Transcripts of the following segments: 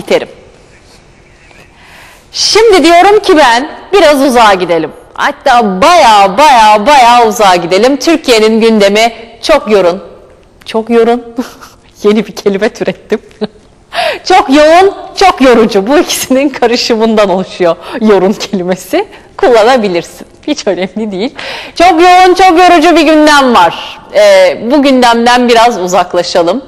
Fatih. Şimdi diyorum ki ben biraz uzağa gidelim. Hatta baya baya baya uzağa gidelim. Türkiye'nin gündemi çok yorun. Çok yorun. Yeni bir kelime türettim. çok yoğun, çok yorucu. Bu ikisinin karışımından oluşuyor yorun kelimesi. Kullanabilirsin. Hiç önemli değil. Çok yoğun, çok yorucu bir gündem var. Ee, bu gündemden biraz uzaklaşalım.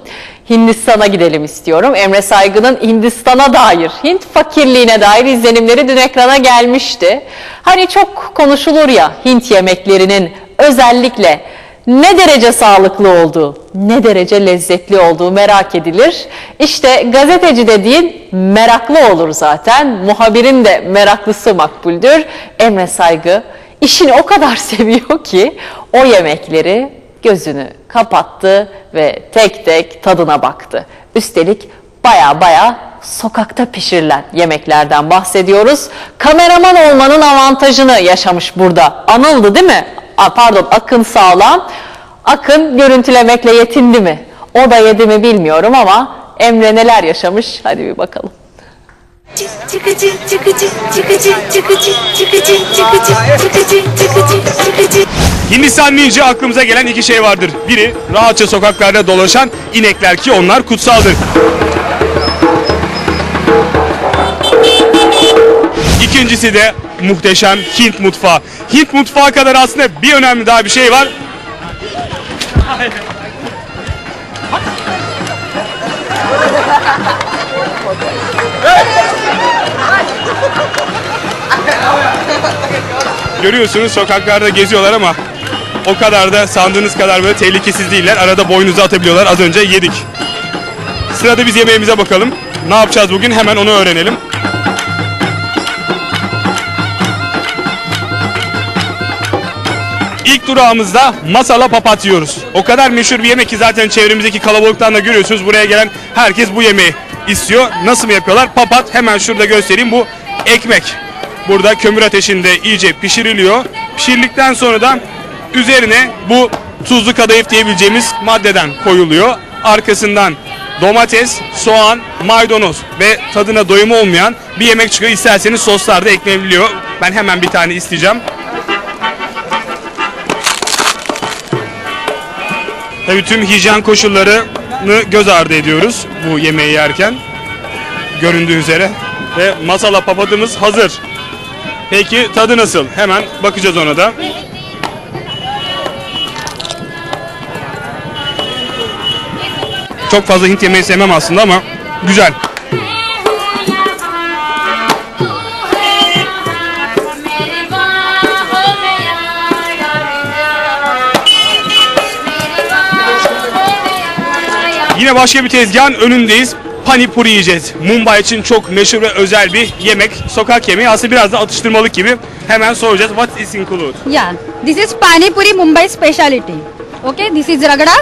Hindistan'a gidelim istiyorum. Emre Saygı'nın Hindistan'a dair, Hint fakirliğine dair izlenimleri dün ekrana gelmişti. Hani çok konuşulur ya Hint yemeklerinin özellikle ne derece sağlıklı olduğu, ne derece lezzetli olduğu merak edilir. İşte gazeteci dediğin meraklı olur zaten. Muhabirin de meraklısı makbuldür. Emre Saygı işini o kadar seviyor ki o yemekleri gözünü kapattı ve tek tek tadına baktı. Üstelik baya baya sokakta pişirilen yemeklerden bahsediyoruz. Kameraman olmanın avantajını yaşamış burada. Anıldı değil mi? A, pardon Akın Sağlam. Akın görüntülemekle yetindi mi? O da yedi mi bilmiyorum ama Emre neler yaşamış? Hadi bir bakalım. Çıkıcı çıkıcı Hindistan deyince aklımıza gelen iki şey vardır. Biri rahatça sokaklarda dolaşan inekler ki onlar kutsaldır. İkincisi de muhteşem Hint mutfağı. Hint mutfağı kadar aslında bir önemli daha bir şey var. Görüyorsunuz sokaklarda geziyorlar ama o kadar da sandığınız kadar böyle tehlikesiz değiller. Arada boynunuzu atabiliyorlar. Az önce yedik. Sırada biz yemeğimize bakalım. Ne yapacağız bugün? Hemen onu öğrenelim. İlk durağımızda masala papat yiyoruz. O kadar meşhur bir yemek ki zaten çevremizdeki kalabalıktan da görüyorsunuz. Buraya gelen herkes bu yemeği istiyor. Nasıl mı yapıyorlar? Papat hemen şurada göstereyim. Bu ekmek. Burada kömür ateşinde iyice pişiriliyor. Pişirildikten sonra da üzerine bu tuzlu kadayıf diyebileceğimiz maddeden koyuluyor. Arkasından domates, soğan, maydanoz ve tadına doyum olmayan bir yemek çıkıyor. İsterseniz soslar da eklenebiliyor. Ben hemen bir tane isteyeceğim. Tabii tüm hijyen koşullarını göz ardı ediyoruz bu yemeği yerken. Göründüğü üzere. Ve masala papatımız hazır. Peki tadı nasıl? Hemen bakacağız ona da. Çok fazla Hint yemeği sevmem aslında ama güzel. Yine başka bir tezgahın önündeyiz. Panipuri yiyeceğiz. Mumbai için çok meşhur ve özel bir yemek. Sokak yemeği. Aslında biraz da atıştırmalık gibi. Hemen soracağız. What is included? Yeah, this is Pani Puri Mumbai speciality. Okay, this is ragda,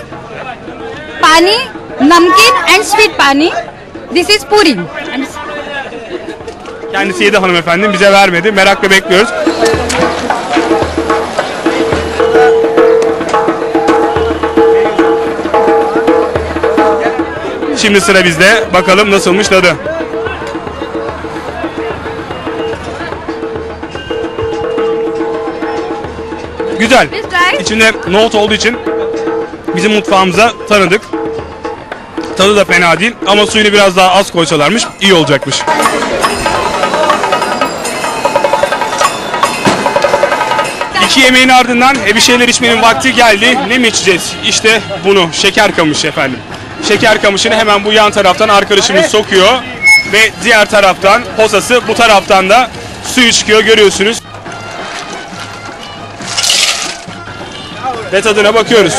pani, namkeen and sweet pani. This is puri. And Kendisi yedi hanımefendi. Bize vermedi. Merakla bekliyoruz. Şimdi sıra bizde. Bakalım nasılmış tadı. Güzel. Try. İçinde nohut olduğu için bizim mutfağımıza tanıdık. Tadı da fena değil ama suyunu biraz daha az koysalarmış iyi olacakmış. İki yemeğin ardından e, bir şeyler içmenin vakti geldi. Ne mi içeceğiz? İşte bunu. Şeker kamışı efendim. Şeker kamışını hemen bu yan taraftan arkadaşımız sokuyor. Ve diğer taraftan posası bu taraftan da suyu çıkıyor görüyorsunuz. Ve tadına bakıyoruz.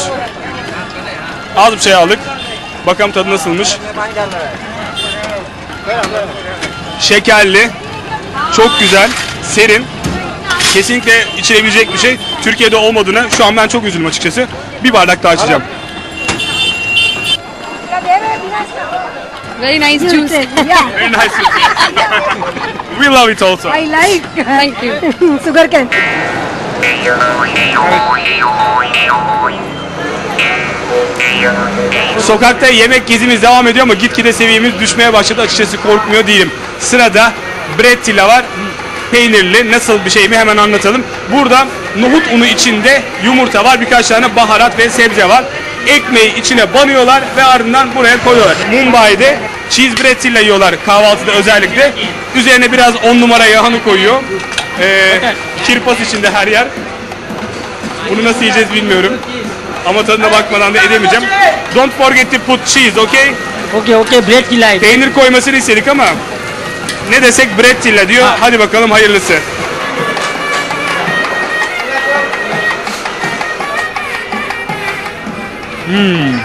Az bir şey aldık. Bakalım tadı nasılmış. Şekerli. Çok güzel. Serin. Kesinlikle içilebilecek bir şey. Türkiye'de olmadığına şu an ben çok üzüldüm açıkçası. Bir bardak daha içeceğim. Very nice juice. Very nice. We love it also. I like. Thank you. Sugar cane. Sokakta yemek gezimiz devam ediyor ama gitgide seviyemiz düşmeye başladı. Açıkçası korkmuyor değilim. Sırada brettilla var. Peynirli nasıl bir şey mi hemen anlatalım. Burada nohut unu içinde yumurta var. Birkaç tane baharat ve sebze var. Ekmeği içine banıyorlar ve ardından buraya koyuyorlar. Mumbai'de cheese brettilla yiyorlar kahvaltıda özellikle. Üzerine biraz on numara yahanı koyuyor. Ee, kirpas içinde her yer. Bunu nasıl yiyeceğiz bilmiyorum. Ama tadına bakmadan da edemeyeceğim. Don't forget to put cheese, okay? Okay, okay, bread killa. Peynir koymasını istedik ama ne desek brettilla diyor. Hadi bakalım hayırlısı. Hmm.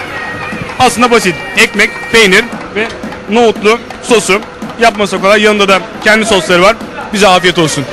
Aslında basit. Ekmek, peynir ve nohutlu sosu. Yapması kolay. Yanında da kendi sosları var. Bize afiyet olsun.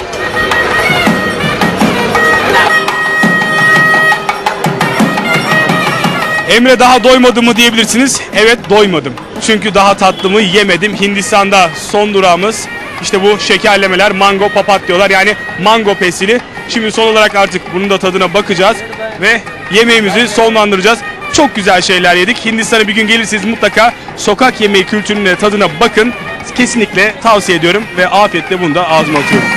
Emre daha doymadı mı diyebilirsiniz. Evet doymadım. Çünkü daha tatlımı yemedim. Hindistan'da son durağımız işte bu şekerlemeler mango papat diyorlar. Yani mango pesili. Şimdi son olarak artık bunun da tadına bakacağız ve yemeğimizi sonlandıracağız. Çok güzel şeyler yedik. Hindistan'a bir gün gelirseniz mutlaka sokak yemeği kültürüne tadına bakın. Kesinlikle tavsiye ediyorum ve afiyetle bunu da ağzıma atıyorum.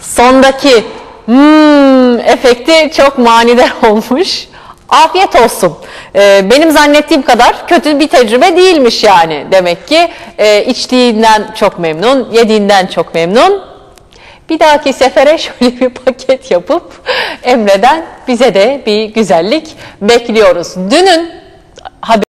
Sondaki hmm efekti çok manidar olmuş. Afiyet olsun. Ee, benim zannettiğim kadar kötü bir tecrübe değilmiş yani. Demek ki e, içtiğinden çok memnun, yediğinden çok memnun. Bir dahaki sefere şöyle bir paket yapıp Emre'den bize de bir güzellik bekliyoruz. Dünün haber